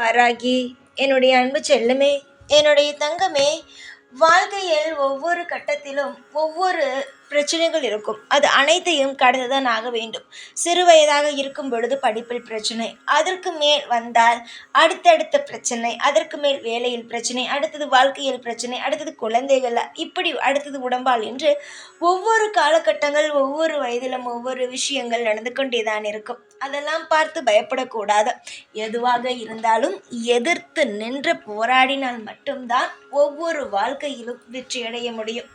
வாராகி என்னுடைய அன்பு செல்லுமே என்னுடைய தங்கமே வாழ்க்கையில் ஒவ்வொரு கட்டத்திலும் ஒவ்வொரு பிரச்சனைகள் இருக்கும். அது அனைத்தையும் கடந்துதான் ஆக வேண்டும். சிறு வயதாக இருக்கும் பொழுது படிப்பில் பிரச்சனை அதற்கு மேல் வந்தால் அடுத்தடுத்த பிரச்சனை அதற்கு மேல் வேலையில் பிரச்சனை அடுத்தது வாழ்க்கையில் பிரச்சனை அடுத்தது குழந்தைகள் இப்படி அடுத்தது உடம்பால் என்று ஒவ்வொரு காலகட்டங்கள் ஒவ்வொரு வயதிலும் ஒவ்வொரு விஷயங்கள் நடந்து கொண்டே தான் இருக்கும். அதெல்லாம் பார்த்து பயப்படக்கூடாது. எதுவாக இருந்தாலும் எதிர்த்து நின்று போராடினால் மட்டும்தான் ஒவ்வொரு வாழ்க்கையிலும் வெற்றியடைய முடியும்.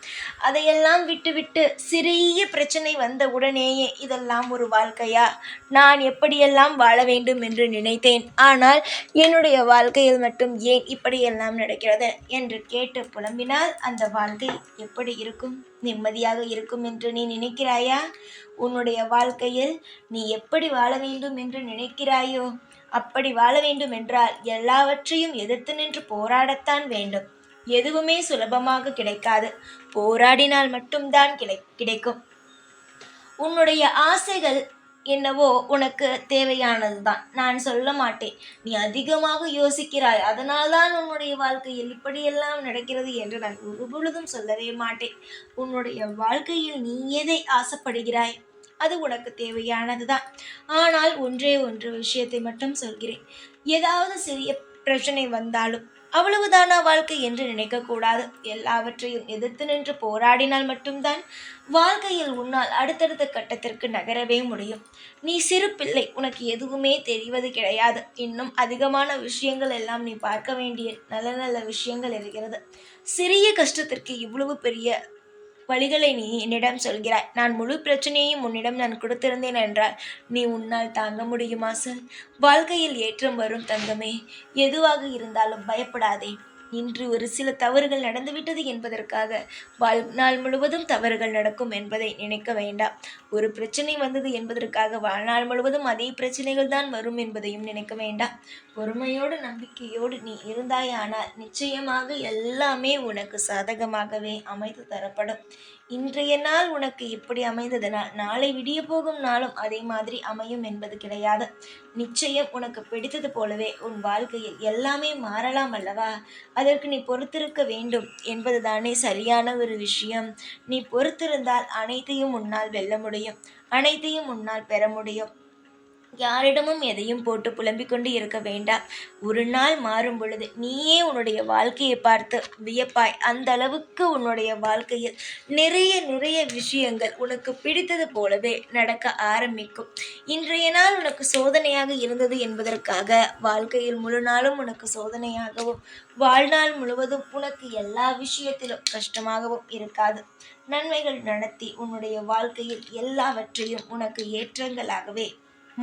அதையெல்லாம் விட்டுவிட்டு சிறிய பிரச்சனை வந்த உடனேயே இதெல்லாம் ஒரு வாழ்க்கையா? நான் எப்படியெல்லாம் வாழ வேண்டும் என்று நினைத்தேன். ஆனால் என்னுடைய வாழ்க்கையில் மட்டும் ஏன் இப்படியெல்லாம் நடக்கிறது என்று கேட்டு புலம்பினால் அந்த வாழ்க்கை எப்படி இருக்கும்? நிம்மதியாக இருக்கும் என்று நீ நினைக்கிறாயா? உன்னுடைய வாழ்க்கையில் நீ எப்படி வாழ வேண்டும் என்று நினைக்கிறாயோ? அப்படி வாழ வேண்டும் என்றால் எல்லாவற்றையும் எதிர்த்து நின்று போராடத்தான் வேண்டும். எதுவுமே சுலபமாக கிடைக்காது. போராடினால் மட்டும்தான் கிடை கிடைக்கும். உன்னுடைய ஆசைகள் என்னவோ உனக்கு தேவையானது தான் நான் சொல்ல மாட்டேன். நீ அதிகமாக யோசிக்கிறாய். அதனால்தான் உன்னுடைய வாழ்க்கையில் இப்படியெல்லாம் நடக்கிறது என்று நான் ஒரு பொழுதும் சொல்லவே மாட்டேன். உன்னுடைய வாழ்க்கையில் நீ எதை ஆசைப்படுகிறாய்? அது உனக்கு தேவையானது தான் ஆனால் ஒன்றே ஒன்று விஷயத்தை மட்டும் சொல்கிறேன். ஏதாவது சிறிய பிரச்சனை வந்தாலும் அவ்வளவுதானா வாழ்க்கை என்று நினைக்கக்கூடாது. எல்லாவற்றையும் எதிர்த்து நின்று போராடினால் மட்டும்தான் வாழ்க்கையில் உன்னால் அடுத்தடுத்த கட்டத்திற்கு நகரவே முடியும். நீ சிறு பிள்ளை உனக்கு எதுவுமே தெரிவது கிடையாது. இன்னும் அதிகமான விஷயங்கள் எல்லாம் நீ பார்க்க வேண்டிய நல்ல நல்ல விஷயங்கள் இருக்கிறது. சிறிய கஷ்டத்திற்கு இவ்வளவு பெரிய வழிகளை நீ என்னிடம் சொல்கிறாய். நான் முழு பிரச்சனையையும் உன்னிடம் நான் கொடுத்திருந்தேன் என்றால் நீ உன்னால் தாங்க முடியுமா சார் வாழ்க்கையில் ஏற்றம் வரும் தங்கமே. எதுவாக இருந்தாலும் பயப்படாதே. இன்று ஒரு சில தவறுகள் நடந்துவிட்டது என்பதற்காக வாழ்நாள் முழுவதும் தவறுகள் நடக்கும் என்பதை நினைக்க வேண்டாம். ஒரு பிரச்சனை வந்தது என்பதற்காக வாழ்நாள் முழுவதும் அதே பிரச்சனைகள் தான் வரும் என்பதையும் நினைக்க வேண்டாம். பொறுமையோடு நம்பிக்கையோடு நீ இருந்தாயானால் நிச்சயமாக எல்லாமே உனக்கு சாதகமாகவே அமைத்து தரப்படும். இன்றைய நாள் உனக்கு இப்படி அமைந்ததனால் நாளை விடிய போகும் நாளும் அதே மாதிரி அமையும் என்பது கிடையாது. நிச்சயம் உனக்கு பிடித்தது போலவே உன் வாழ்க்கையில் எல்லாமே மாறலாம் அல்லவா? அதற்கு நீ பொறுத்திருக்க வேண்டும் என்பதுதானே சரியான ஒரு விஷயம். நீ பொறுத்திருந்தால் அனைத்தையும் உன்னால் வெல்ல முடியும். அனைத்தையும் உன்னால் பெற முடியும். யாரிடமும் எதையும் போட்டு புலம்பிக் கொண்டு இருக்க வேண்டாம். ஒரு நாள் மாறும் பொழுது நீயே உன்னுடைய வாழ்க்கையை பார்த்து வியப்பாய். அந்த அளவுக்கு உன்னுடைய வாழ்க்கையில் நிறைய நிறைய விஷயங்கள் உனக்கு பிடித்தது போலவே நடக்க ஆரம்பிக்கும். இன்றைய நாள் உனக்கு சோதனையாக இருந்தது என்பதற்காக வாழ்க்கையில் முழு நாளும் உனக்கு சோதனையாகவும் வாழ்நாள் முழுவதும் உனக்கு எல்லா விஷயத்திலும் கஷ்டமாகவும் இருக்காது. நன்மைகள் நடத்தி உன்னுடைய வாழ்க்கையில் எல்லாவற்றையும் உனக்கு ஏற்றங்களாகவே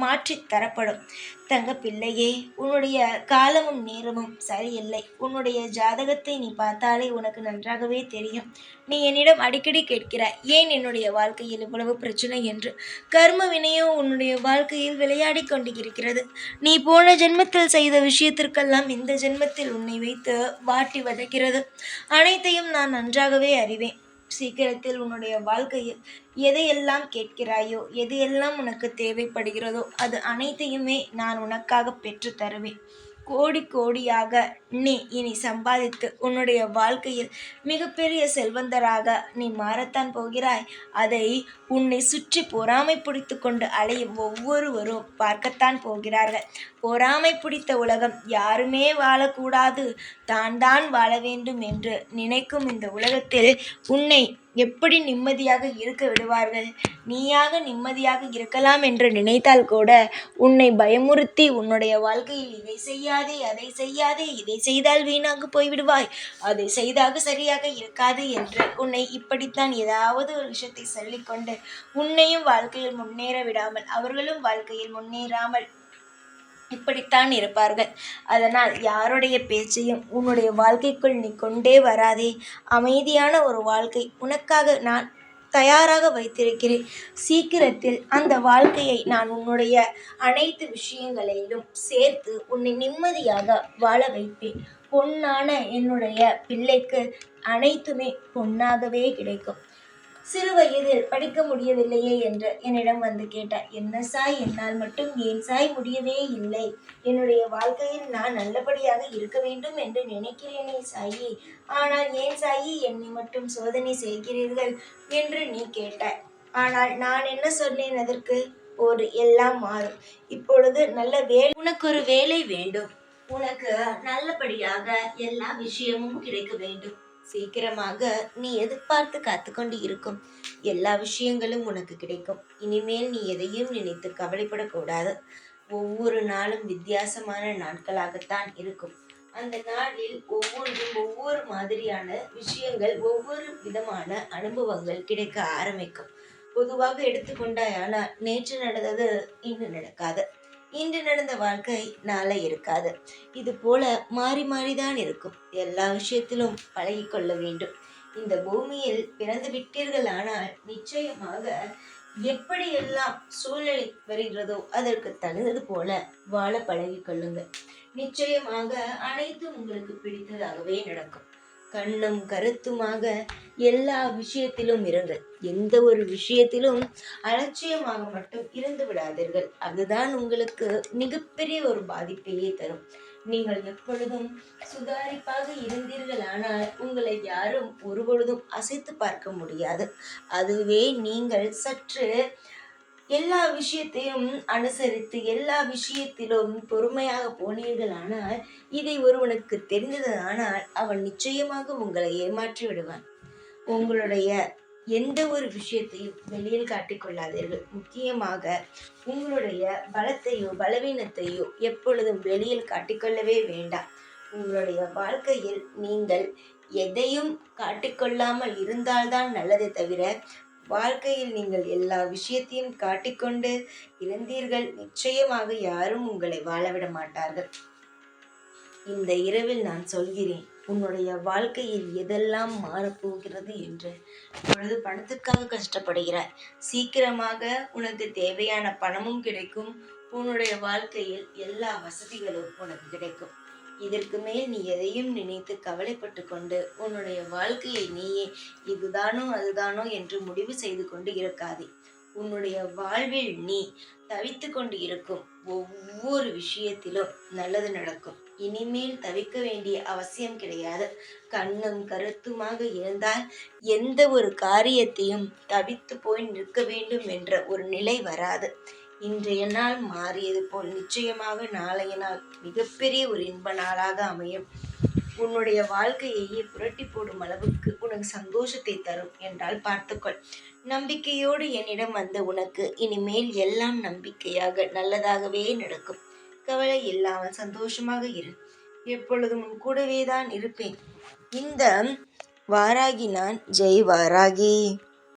மாற்றித்தரப்படும் தங்க பிள்ளையே உன்னுடைய காலமும் நேரமும் சரியில்லை. உன்னுடைய ஜாதகத்தை நீ பார்த்தாலே உனக்கு நன்றாகவே தெரியும். நீ என்னிடம் அடிக்கடி கேட்கிறாய் ஏன் என்னுடைய வாழ்க்கையில் இவ்வளவு பிரச்சனை? என்று. கர்ம வினையோ உன்னுடைய வாழ்க்கையில் விளையாடி கொண்டு இருக்கிறது நீ போன ஜென்மத்தில் செய்த விஷயத்திற்கெல்லாம் இந்த ஜென்மத்தில் உன்னை வைத்து வாட்டி வதைக்கிறது. அனைத்தையும் நான் நன்றாகவே அறிவேன். சீக்கிரத்தில் உன்னுடைய வாழ்க்கையில் எதையெல்லாம் கேட்கிறாயோ எதையெல்லாம் உனக்கு தேவைப்படுகிறதோ அது அனைத்தையுமே நான் உனக்காக பெற்று தருவேன். கோடி கோடியாக நீ இனி சம்பாதித்து உன்னுடைய வாழ்க்கையில் மிகப்பெரிய செல்வந்தராக நீ மாறத்தான் போகிறாய். அதை உன்னை சுற்றி பொறாமை பிடித்து கொண்டு அலையும் ஒவ்வொருவரும் பார்க்கத்தான் போகிறார்கள். பொறாமை பிடித்த உலகம் யாருமே வாழக்கூடாது. தான் தான் வாழ வேண்டும் என்று நினைக்கும் இந்த உலகத்தில் உன்னை எப்படி நிம்மதியாக இருக்க விடுவார்கள்? நீயாக நிம்மதியாக இருக்கலாம் என்று நினைத்தால் கூட உன்னை பயமுறுத்தி உன்னுடைய வாழ்க்கையில் இதை செய்யாதே அதை செய்யாதே இதை செய்தால் வீணாக போய்விடுவாய். அதை செய்தாக சரியாக இருக்காது என்று உன்னை இப்படித்தான் ஏதாவது ஒரு விஷயத்தை சொல்லிக்கொண்டு உன்னையும் வாழ்க்கையில் முன்னேற விடாமல் அவர்களும் வாழ்க்கையில் முன்னேறாமல் இப்படித்தான் இருப்பார்கள். அதனால் யாருடைய பேச்சையும் உன்னுடைய வாழ்க்கைக்குள் நீ கொண்டே வராதே. அமைதியான ஒரு வாழ்க்கை உனக்காக நான் தயாராக வைத்திருக்கிறேன். சீக்கிரத்தில் அந்த வாழ்க்கையை நான் உன்னுடைய அனைத்து விஷயங்களையும் சேர்த்து உன்னை நிம்மதியாக வாழ வைப்பேன். பொன்னான என்னுடைய பிள்ளைக்கு அனைத்துமே பொன்னாகவே கிடைக்கும். சிறு வயதில் படிக்க முடியவில்லையே என்று என்னிடம் வந்து கேட்டாய் என்ன சாய்? என்னால் மட்டும் ஏன் சாய் முடியவே இல்லை? என்னுடைய வாழ்க்கையில் நான் நல்லபடியாக இருக்க வேண்டும் என்று நினைக்கிறேனே சாயி. ஆனால் ஏன் சாயி? என்னை மட்டும் சோதனை செய்கிறீர்கள் என்று நீ கேட்டாய். ஆனால் நான் என்ன சொன்னேன் அதற்கு? ஒரு எல்லாம் மாறும். இப்பொழுது நல்ல வேலை உனக்கு ஒரு வேலை வேண்டும். உனக்கு நல்லபடியாக எல்லா விஷயமும் கிடைக்க வேண்டும். சீக்கிரமாக நீ எதிர்பார்த்து காத்துக்கொண்டு இருக்கும். எல்லா விஷயங்களும் உனக்கு கிடைக்கும். இனிமேல் நீ எதையும் நினைத்து கவலைப்படக்கூடாது. ஒவ்வொரு நாளும் வித்தியாசமான நாட்களாகத்தான் இருக்கும். அந்த நாளில் ஒவ்வொன்றும் ஒவ்வொரு மாதிரியான விஷயங்கள் ஒவ்வொரு விதமான அனுபவங்கள் கிடைக்க ஆரம்பிக்கும். பொதுவாக எடுத்துக்கொண்டாயானா நேற்று நடந்தது இன்னும் நடக்காது. இன்று நடந்த வாழ்க்கை நாளை இருக்காது. இது போல மாறி மாறிதான் இருக்கும். எல்லா விஷயத்திலும் பழகிக்கொள்ள வேண்டும். இந்த பூமியில் பிறந்து விட்டீர்கள் ஆனால் நிச்சயமாக எப்படியெல்லாம் சூழ்நிலை வருகிறதோ அதற்கு தகுந்தது போல வாழ பழகிக்கொள்ளுங்கள் நிச்சயமாக அனைத்தும் உங்களுக்கு பிடித்ததாகவே நடக்கும். கண்ணும் கருத்துமாக எல்லா விஷயத்திலும் இருங்கள். எந்த ஒரு விஷயத்திலும் அலட்சியமாக மட்டும் இருந்து விடாதீர்கள். அதுதான் உங்களுக்கு மிகப்பெரிய ஒரு பாதிப்பையே தரும். நீங்கள் எப்பொழுதும் சுதாரிப்பாக இருந்தீர்கள். ஆனால் உங்களை யாரும் ஒருபொழுதும் அசைத்து பார்க்க முடியாது. அதுவே நீங்கள் சற்று எல்லா விஷயத்தையும் அனுசரித்து எல்லா விஷயத்திலும் பொறுமையாக போனீர்கள் ஆனால் இதை ஒருவனுக்கு தெரிந்ததானால் அவன் நிச்சயமாக உங்களை ஏமாற்றி விடுவான். உங்களுடைய எந்த ஒரு விஷயத்தையும் வெளியில் காட்டிக்கொள்ளாதீர்கள் முக்கியமாக உங்களுடைய பலத்தையோ பலவீனத்தையோ எப்பொழுதும் வெளியில் காட்டிக்கொள்ளவே வேண்டாம். உங்களுடைய வாழ்க்கையில் நீங்கள் எதையும் காட்டிக்கொள்ளாமல் இருந்தால்தான் நல்லதே தவிர வாழ்க்கையில் நீங்கள் எல்லா விஷயத்தையும் காட்டிக்கொண்டு இருந்தீர்கள். நிச்சயமாக யாரும் உங்களை வாழவிட மாட்டார்கள். இந்த இரவில் நான் சொல்கிறேன் உன்னுடைய வாழ்க்கையில் எதெல்லாம் மாறப்போகிறது என்று. இப்பொழுது பணத்துக்காக கஷ்டப்படுகிறாய். சீக்கிரமாக உனக்கு தேவையான பணமும் கிடைக்கும். உன்னுடைய வாழ்க்கையில் எல்லா வசதிகளும் உனக்கு கிடைக்கும். இதற்கு மேல் நீ எதையும் நினைத்து கவலைப்பட்டு கொண்டு உன்னுடைய வாழ்க்கையை நீயே இதுதானோ அதுதானோ என்று முடிவு செய்து கொண்டு இருக்காதே. உன்னுடைய வாழ்வில் நீ தவித்து கொண்டு இருக்கும் ஒவ்வொரு விஷயத்திலும் நல்லது நடக்கும். இனிமேல் தவிக்க வேண்டிய அவசியம் கிடையாது. கண்ணும் கருத்துமாக இருந்தால் எந்த ஒரு காரியத்தையும் தவித்து போய் நிற்க வேண்டும் என்ற ஒரு நிலை வராது. இன்றைய நாள் மாறியது போல் நிச்சயமாக நாளைய நாள் மிகப்பெரிய ஒரு இன்ப நாளாக அமையும். உன்னுடைய வாழ்க்கையையே புரட்டி போடும் அளவுக்கு உனக்கு சந்தோஷத்தை தரும் என்றால் பார்த்துக்கொள். நம்பிக்கையோடு என்னிடம் வந்த உனக்கு இனிமேல் எல்லாம் நம்பிக்கையாக நல்லதாகவே நடக்கும். கவலை இல்லாமல் சந்தோஷமாக இரு. எப்பொழுதும் உன் கூடவே தான் இருப்பேன். இந்த வாராகி நான். ஜெய் வாராகி.